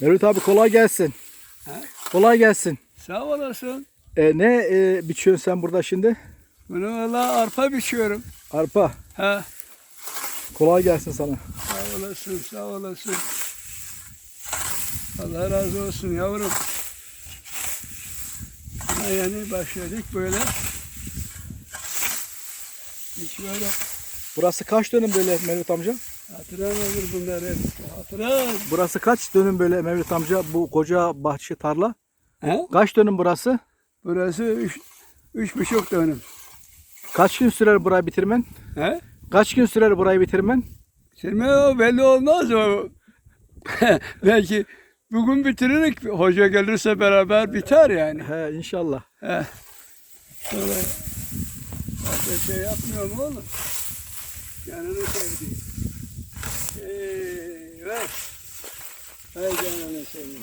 Mevlüt abi kolay gelsin. He? Kolay gelsin. Sağ olasın. E, ne e, biçiyorsun sen burada şimdi? Bunu valla arpa biçiyorum. Arpa. He. Kolay gelsin sana. Sağ olasın, sağ olasın. Allah razı olsun yavrum. Ha, yani başladık böyle. Hiç böyle Burası kaç dönüm böyle Mevlüt amca? Hatıran olur bunlar hep. Hatıran. Burası kaç dönüm böyle Mevlüt amca bu koca bahçe tarla? He? Kaç dönüm burası? Burası üç, üç buçuk dönüm. Kaç gün sürer burayı bitirmen? He? Kaç gün sürer burayı bitirmen? Şimdi o belli olmaz o. Belki bugün bitiririk. Hoca gelirse beraber biter yani. He inşallah. He. Başka şey yapmıyorum oğlum. Canını sevdiğim. Hay canını seveyim.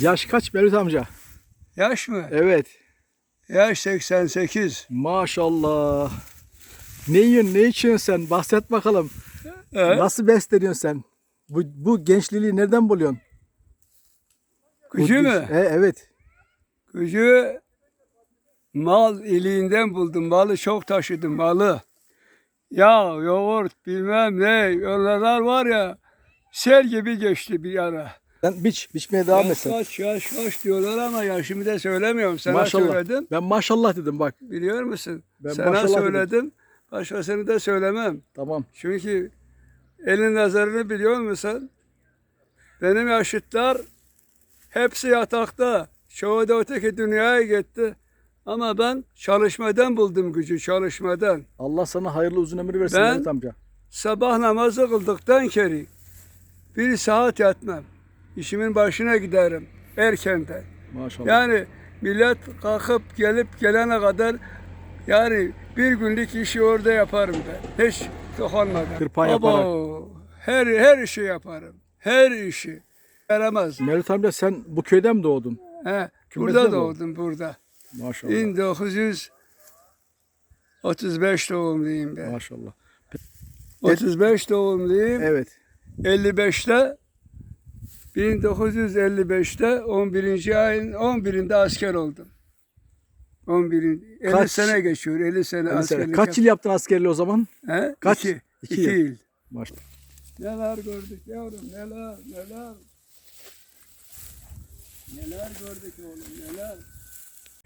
Yaş kaç Mevlüt amca? Yaş mı? Evet. Yaş 88. Maşallah. Ne yiyorsun, ne içiyorsun sen? Bahset bakalım. He? Nasıl besleniyorsun sen? Bu, bu gençliliği nereden buluyorsun? Gücü mü? E, evet. Gücü mal iliğinden buldum. Malı çok taşıdım malı. Yağ, yoğurt, bilmem ne. Yollar var ya sel gibi geçti bir ara. Sen biç, biçmeye devam et yaş sen. kaç, yaş kaç diyorlar ama yaşımı da söylemiyorum. Sana Maşallah. söyledim. Ben maşallah dedim bak. Biliyor musun? Ben Sana maşallah dedim. söyledim. Başkasını da söylemem. Tamam. Çünkü elin nazarını biliyor musun? Benim yaşıtlar hepsi yatakta. Çoğu da öteki dünyaya gitti. Ama ben çalışmadan buldum gücü, çalışmadan. Allah sana hayırlı uzun ömür versin Ben- Mevlüt amca. Sabah namazı kıldıktan keri bir saat yatmam. İşimin başına giderim erkenden. Maşallah. Yani millet kalkıp gelip gelene kadar yani bir günlük işi orada yaparım ben. Hiç dokunmadan. Kırpan Abo, yaparak. Her, her işi yaparım. Her işi. Yaramaz. Mevlüt amca sen bu köyde mi doğdun? He, burada mi doğdum burada. Maşallah. 1935 doğumluyum ben. Maşallah. 35 doğumluyum. Evet. 55'te 1955'te 11. ayın 11'inde asker oldum. 11. 50 Kaç- sene geçiyor. 50 sene askerlik. Kaç yıl yaptın askerliği o zaman? He? Kaç? İki. İki İki yıl. yıl. Maşallah. Neler gördük yavrum neler neler. Neler gördük oğlum neler.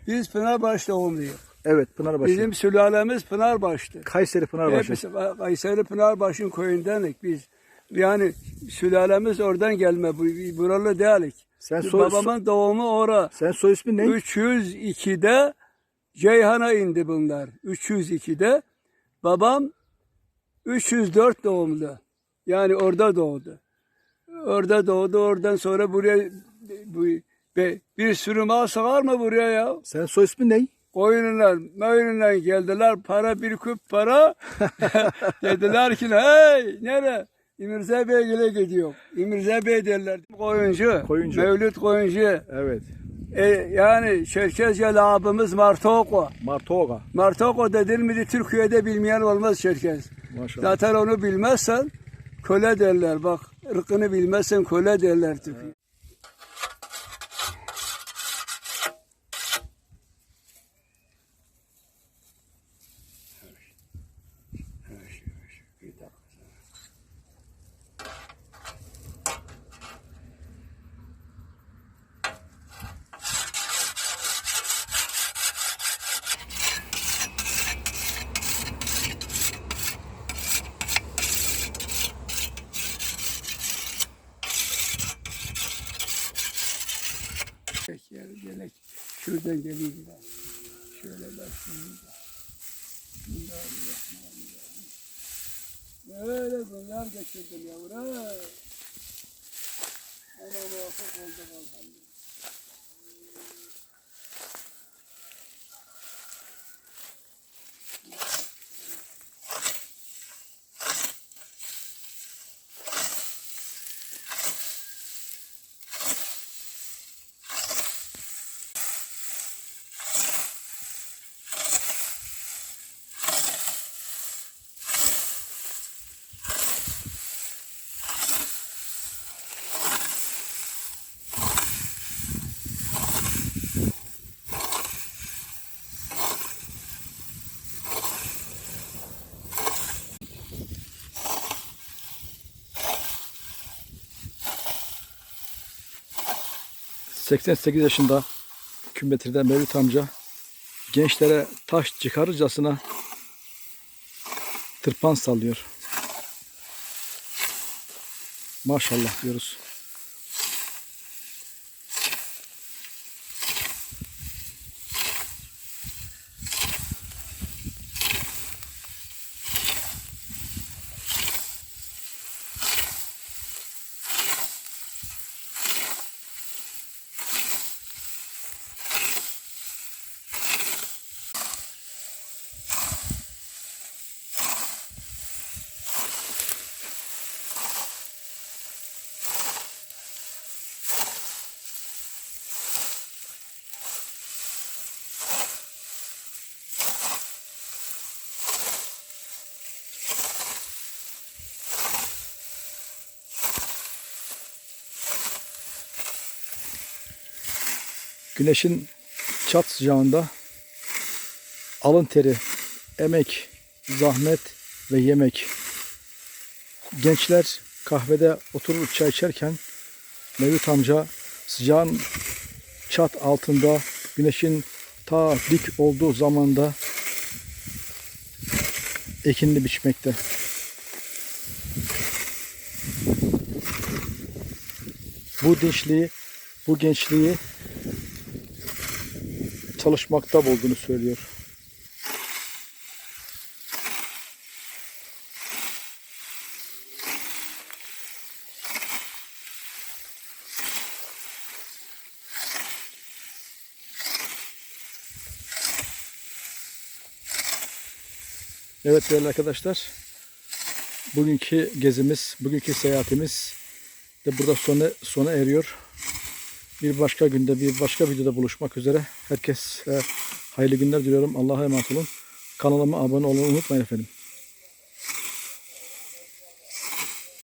Biz Pınarbaş doğumluyuz. Evet Pınarbaşı. Bizim sülalemiz Pınarbaş'tı. Kayseri Pınarbaşı. Hepsi Kayseri Pınarbaş'ın köyündenik biz. Yani sülalemiz oradan gelme. Bu buralı değilik. Sen soy, Babamın doğumu ora. sen soy ismin ne? 302'de Ceyhan'a indi bunlar. 302'de. Babam 304 doğumlu. Yani orada doğdu. Orada doğdu. Oradan sonra buraya bu, be- bir sürü mal sığar mı buraya ya? Sen soy ismin ne? Koyunlar, moyunlar geldiler. Para bir küp para. Dediler ki hey nere? İmirza Beygil'e gidiyor. İmirza Bey derler. Koyuncu. Koyuncu. Mevlüt Koyuncu. Evet. E, yani Çerkezce abimiz Martoko. Martoga. Martoko dedin miydi Türkiye'de bilmeyen olmaz Çerkez. Maşallah. Zaten onu bilmezsen köle derler. Bak ırkını bilmezsen köle derler Türkiye. Peki yani gelek. Şuradan geleyim ben. Şöyle başlayayım da. Bismillahirrahmanirrahim. Böyle günler geçirdim yavrum. Ama muvaffak oldum elhamdülillah. 88 yaşında kümbetirde Mevlüt amca gençlere taş çıkarırcasına tırpan sallıyor. Maşallah diyoruz. Güneşin çat sıcağında alın teri, emek, zahmet ve yemek. Gençler kahvede oturur çay içerken Mevlüt amca sıcağın çat altında güneşin ta dik olduğu zamanda ekinini biçmekte. Bu dinçliği, bu gençliği çalışmakta bulduğunu söylüyor. Evet değerli arkadaşlar. Bugünkü gezimiz, bugünkü seyahatimiz de burada sona, sona eriyor. Bir başka günde, bir başka videoda buluşmak üzere. Herkese hayırlı günler diliyorum. Allah'a emanet olun. Kanalıma abone olmayı unutmayın efendim.